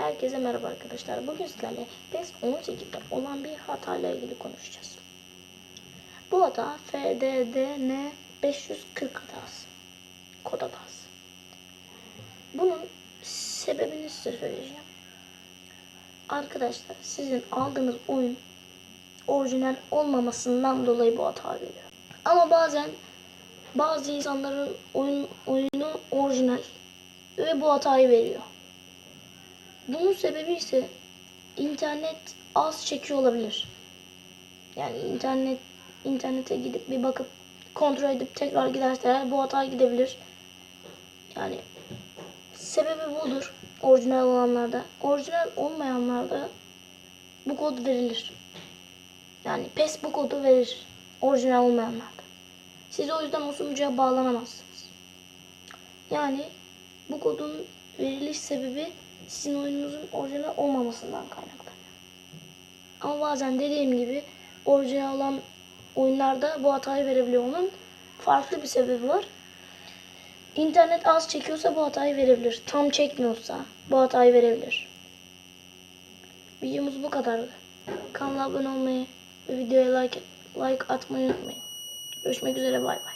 Herkese merhaba arkadaşlar. Bugün sizlerle PES 18'de olan bir hatayla ilgili konuşacağız. Bu hata FDDN 540 hatası. Kod hatası. Bunun sebebini size söyleyeceğim. Arkadaşlar sizin aldığınız oyun orijinal olmamasından dolayı bu hata veriyor. Ama bazen bazı insanların oyun oyunu orijinal ve bu hatayı veriyor. Bunun sebebi ise internet az çekiyor olabilir. Yani internet internete gidip bir bakıp kontrol edip tekrar giderseler bu hata gidebilir. Yani sebebi budur orijinal olanlarda. Orijinal olmayanlarda bu kod verilir. Yani PES bu kodu verir. Orijinal olmayanlarda. Siz o yüzden o sunucuya bağlanamazsınız. Yani bu kodun veriliş sebebi sizin oyununuzun orijinal olmamasından kaynaklanıyor. Ama bazen dediğim gibi orijinal olan oyunlarda bu hatayı verebiliyor. Onun farklı bir sebebi var. İnternet az çekiyorsa bu hatayı verebilir. Tam çekmiyorsa bu hatayı verebilir. Videomuz bu kadardı. Kanala abone olmayı ve videoya like, like atmayı unutmayın. Görüşmek üzere bay bay.